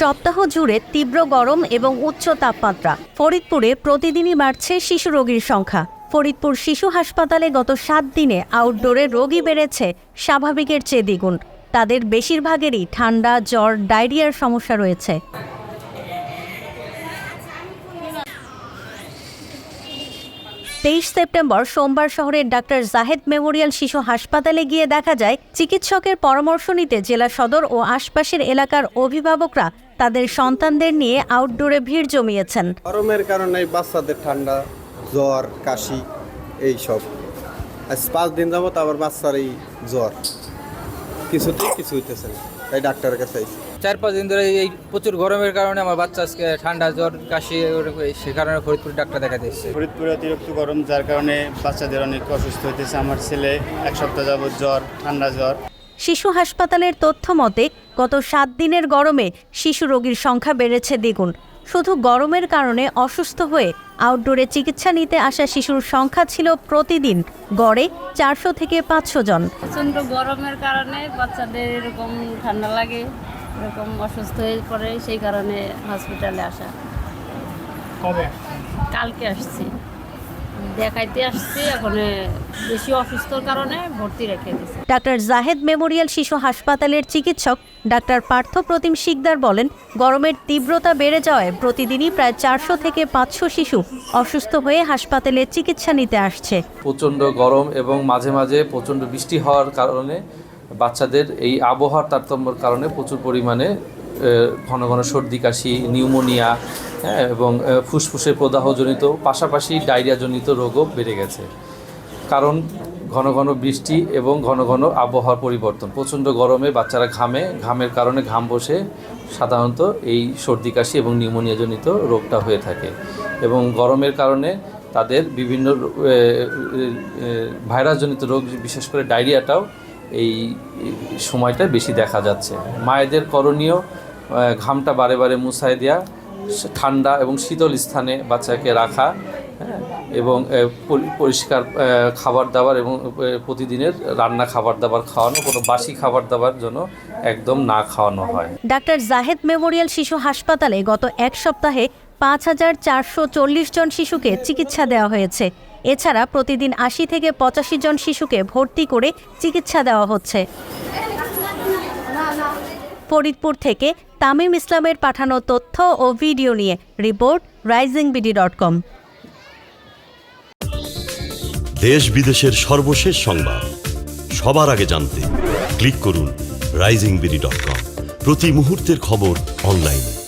সপ্তাহ জুড়ে তীব্র গরম এবং উচ্চ তাপমাত্রা। ফরিদপুরে প্রতিদিনই বাড়ছে শিশু রোগীর সংখ্যা। ফরিদপুর শিশু হাসপাতালে গত সাত দিনে আউটডোরে রোগী বেড়েছে স্বাভাবিকের চেয়ে দ্বিগুণ। তাদের বেশিরভাগেরই ঠান্ডা, জ্বর, ডায়রিয়ার সমস্যা রয়েছে। তেইশ সেপ্টেম্বর সোমবার শহরের ডাক্তার জাহেদ মেমোরিয়াল শিশু হাসপাতালে গিয়ে দেখা যায়, চিকিৎসকের পরামর্শ নিতে জেলা সদর ও আশপাশের এলাকার অভিভাবকরা তাদের সন্তানদের নিয়ে আউটডোরে ভিড় জমিয়েছেন। গরমের কারণে বাচ্চাদের ঠান্ডা জ্বর কাশি এই সব আজ পাঁচ দিন যাবত আবার বাচ্চার এই জ্বর। কিছুতেই কিছু হইতেছে না। তাই ডাক্তারের কাছে আইছি। চার পাঁচ দিন ধরে এই প্রচুর গরমের কারণে আমার বাচ্চা আজকে ঠান্ডা জ্বর কাশি সে কারণে ফরিদপুর ডাক্তার দেখা এসেছে। ফরিদপুরে অতিরিক্ত গরম যার কারণে বাচ্চাদের অনেক অসুস্থ হইতেছে। আমার ছেলে এক সপ্তাহ যাবত জ্বর ঠান্ডা জ্বর। শিশু হাসপাতালের তথ্য মতে গত সাত দিনের গরমে শিশু রোগীর সংখ্যা বেড়েছে দ্বিগুণ। শুধু গরমের কারণে অসুস্থ হয়ে আউটডোরে চিকিৎসা নিতে আসা শিশুর সংখ্যা ছিল প্রতিদিন গড়ে চারশো থেকে পাঁচশো জন। প্রচণ্ড গরমের কারণে বাচ্চাদের এরকম ঠান্ডা লাগে এরকম অসুস্থ হয়ে পড়ে সেই কারণে হসপিটালে আসা। কবে? কালকে আসছি। দেখাইতে আসছি এখন বেশি অসুস্থর কারণে ভর্তি রেখে দিছে। ডাক্তার জাহেদ মেমোরিয়াল শিশু হাসপাতালের চিকিৎসক ডাক্তার পার্থ প্রতিম শিকদার বলেন গরমের তীব্রতা বেড়ে যাওয়ায় প্রতিদিনই প্রায় চারশো থেকে পাঁচশো শিশু অসুস্থ হয়ে হাসপাতালে চিকিৎসা নিতে আসছে। প্রচণ্ড গরম এবং মাঝে মাঝে প্রচণ্ড বৃষ্টি হওয়ার কারণে বাচ্চাদের এই আবহাওয়ার তারতম্যের কারণে প্রচুর পরিমাণে ঘন ঘন সর্দি কাশি নিউমোনিয়া হ্যাঁ এবং ফুসফুসে প্রদাহজনিত, পাশাপাশি ডায়রিয়াজনিত রোগও বেড়ে গেছে। কারণ, ঘন ঘন বৃষ্টি এবং ঘন ঘন আবহাওয়ার পরিবর্তন, প্রচণ্ড গরমে বাচ্চারা ঘামে, ঘামের কারণে ঘাম বসে সাধারণত এই সর্দি কাশি এবং নিউমোনিয়াজনিত রোগটা হয়ে থাকে। এবং গরমের কারণে তাদের বিভিন্ন ভাইরাসজনিত রোগ, বিশেষ করে ডায়রিয়াটাও এই সময়টা বেশি দেখা যাচ্ছে। মায়েদের করণীয় ঘামটা বারে বারে মুছায় দেওয়া ঠান্ডা এবং শীতল স্থানে বাচ্চাকে রাখা হ্যাঁ, এবং পরিষ্কার খাবার দাবার এবং প্রতিদিনের রান্না খাবার দাবার খাওয়ানো কোনো বাসি খাবার দাবার জন্য একদম না খাওয়ানো হয়। ডাক্তার জাহেদ মেমোরিয়াল শিশু হাসপাতালে গত এক সপ্তাহে পাঁচ হাজার চারশো চল্লিশ জন শিশুকে চিকিৎসা দেওয়া হয়েছে। এছাড়া প্রতিদিন আশি থেকে পঁচাশি জন শিশুকে ভর্তি করে চিকিৎসা দেওয়া হচ্ছে। ফরিদপুর থেকে তামিম ইসলামের পাঠানো তথ্য ও ভিডিও নিয়ে report rising BD dot com. দেশ বিদেশের সর্বশেষ সংবাদ। সবার আগে জানতে ক্লিক করুন রাইজিং বিডি ডট কম। প্রতি মুহূর্তের খবর অনলাইনে।